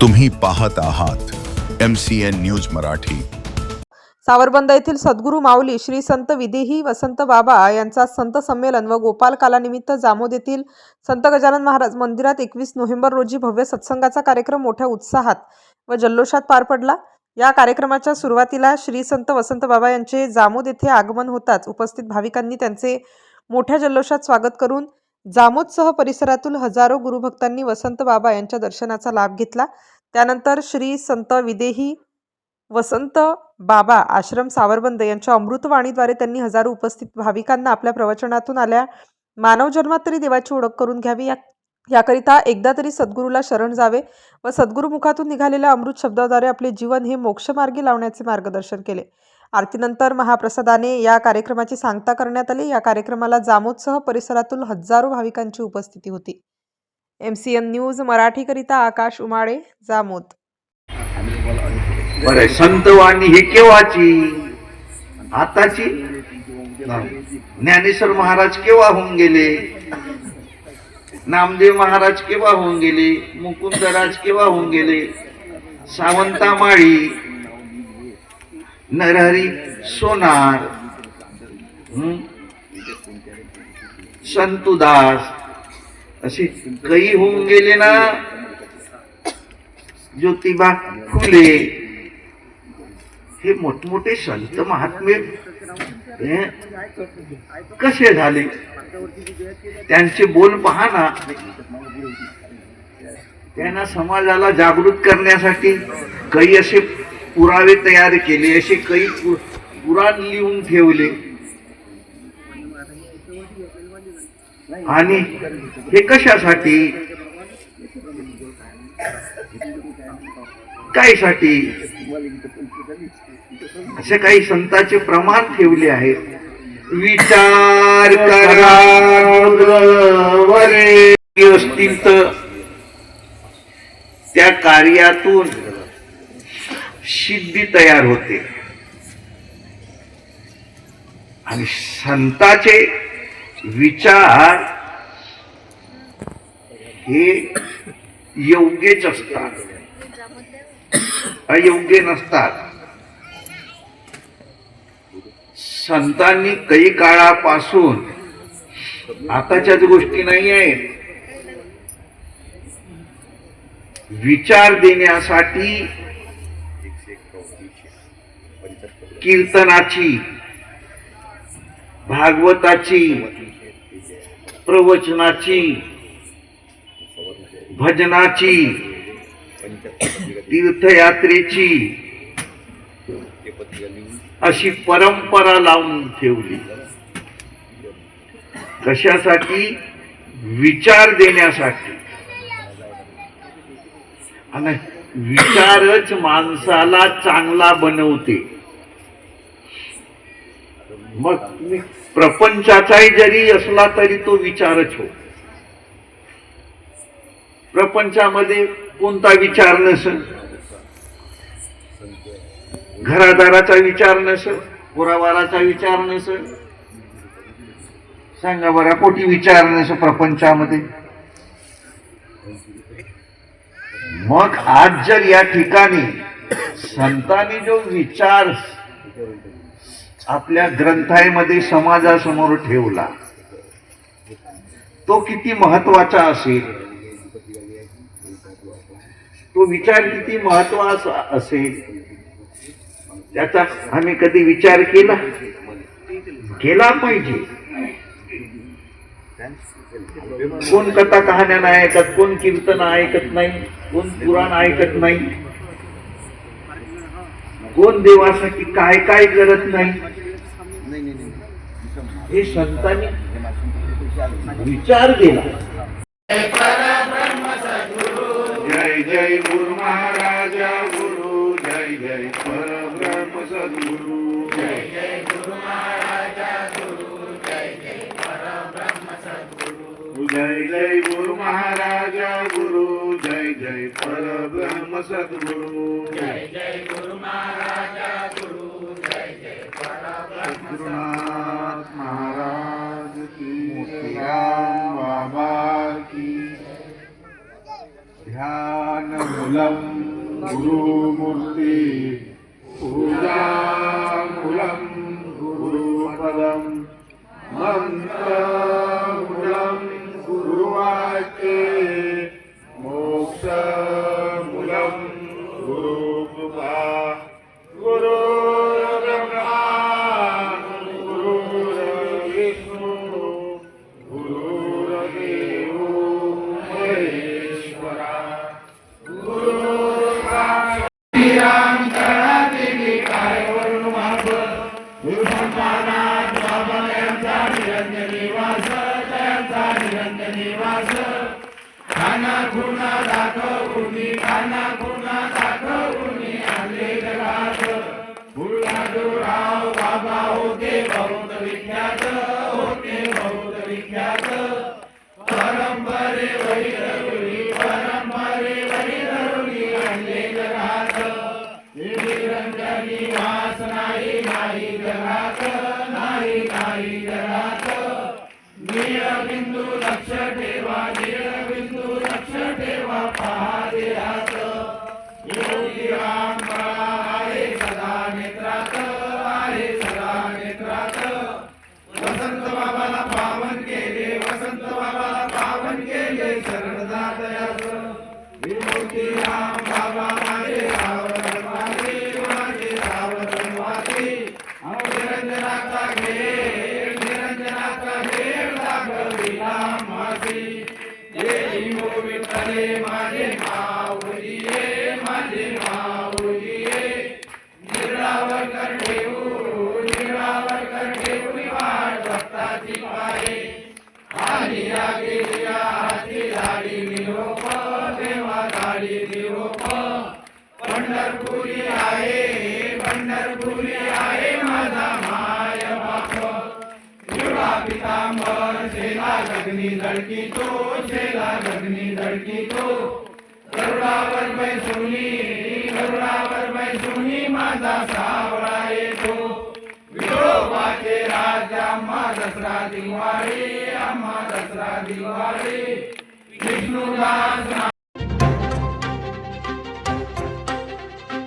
तुम्ही पाहत आहात M C N news Marathi. Savarband येथील सद्गुरू माऊली श्री संत विदेही वसंत बाबा यांचा संत संमेलन व गोपाल कालानिमित्त जामोद येथील संत गजानन महाराज मंदिरात एकवीस नोव्हेंबर रोजी भव्य सत्संगाचा कार्यक्रम मोठ्या उत्साहात व जल्लोषात पार पडला. या कार्यक्रमाच्या सुरुवातीला श्री संत वसंत बाबा यांचे जामोद येथे आगमन होताच उपस्थित भाविकांनी त्यांचे मोठ्या जल्लोषात स्वागत करून जामोदसह परिसरातून हजारो गुरुभक्तांनी वसंत बाबा यांच्या दर्शनाचा लाभ घेतला. त्यानंतर श्री संत विदेही वसंत बाबा आश्रम सावरबंद यांच्या अमृतवाणीद्वारे त्यांनी हजारो उपस्थित भाविकांना आपल्या प्रवचनातून आल्या. मानव जन्मात तरी देवाची ओळख करून घ्यावी या याकरिता एकदा तरी सद्गुरूला शरण जावे व सद्गुरुमुखातून निघालेल्या अमृत शब्दाद्वारे आपले जीवन हे मोक्षमार्गी लावण्याचे मार्गदर्शन केले. आरतीनंतर महाप्रसादाने या कार्यक्रमाची सांगता करण्यात आली. या कार्यक्रमाला जामोदसह परिसरातून हजारो भाविकांची उपस्थिती होती. एम सी एन न्यूज मराठीकरिता आकाश उमाळे जामोद. बरं संतवाणी ही केव्हाची? आताची? ज्ञानेश्वर महाराज केव्हा होऊन गेले? नामदेव महाराज केव्हा होऊन गेले? मुकुंदराज केव्हा होऊन गेले? सावंतामाळी नरहरी सोनार संतुदास असे कई होऊन गेले ना. ज्योतिबा फुले हे मोठमोठे संत महात्मे कसे झाले? त्यांचे बोल पहा ना. त्यांना समाजाला जागृत करण्यासाठी काही असे पुरावे तयार केले असे काही पु- पुराण लिहून ठेवले. आणि हे कशासाठी? कायसाठी? असे काही संतांचे प्रमाण ठेवले आहेत विचार करा असतील तर त्या कार्यातून सिद्धी तयार होते. आणि संताचे विचार हे योग्यच असतात. अयोग्य नसतात. संतांनी काही काळापासून आताच्याच गोष्टी नाही आहेत. विचार देण्यासाठी कीर्तनाची भागवताची प्रवचनाची भजनाची तीर्थयात्रेची अशी परंपरा लावून ठेवली. कशासाठी? विचार देण्यासाठी. आणि विचारच माणसाला चांगला बनवते. मग तुम्ही प्रपंचाचाही जरी असला तरी तो विचारच हो. प्रपंचामध्ये कोणता विचार नसेल? घरादाराचा विचार नसेल? पुरावाराचा विचार नसेल? सांगा बरा कोटी विचार नसेल प्रपंचामध्ये? मग आज जर या ठिकाणी संतांनी जो विचार आपल्या ग्रंथामध्ये समाजासमोर ठेवला. तो किती महत्त्वाचा असेल? तो विचार किती महत्त्वाचा असेल? त्याचा आम्ही कधी विचार केला? केला पाहिजे. कोण कथा कहाण्या नाही ऐकत कोण कीर्तन ऐकत नाही कोण पुराण ऐकत नाही. कोण देवासाठी काय काय करत नाही? हे संतांनी विचार केला. जय जय गुरु महाराजा गुरु जय जय परब्रह्म सद्गुरु जय जय गुरु महाराजा गुरु जय जय परब्रह्म सद्गुरु जय जय गुरु महाराजा गुरु. जय जय परब्रह्म सद्गुरु। जय जय गुरु महाराजा गुरु जय जय परब्रह्म महाराज की मोतीराम बाबा की ध्यान मूलम गुरुमूर्ती पूजामूलं गुरुपदं मन्त्रमूलं नाना गुणा दाखवूनी नाना गुणा दाखवूनी आले जगात. गुरुराव बाबा होते बहुत विख्यात होते बहुत विख्यात. परंपरे वैरवली परंपरे वैरवली आले जगात. निरंजनी वास नाही नाही जगात नाही नाही जगात. निरंजनाचा घेर निरंजनाचा घेर लागविला माझे. देई हो माझे माऊलीये माझे माऊलीये निरावर कर ठेवू निरावर कर ठेवू वाट भक्ताची पाये. आणि आगे निरोप देवा गाडी निरोप. पंढरपुरी आहे पंढरपुरी आहे. सांबर शेला गगनी धडकी तो शेला गगनी धडकी तो। गरुडावर बैसुनी गरुडावर बैसुनी माझा सावळा येतो विठोबाचे राजा आम्हा दसरा दिवाळी आम्हा दसरा दिवाळी विष्णू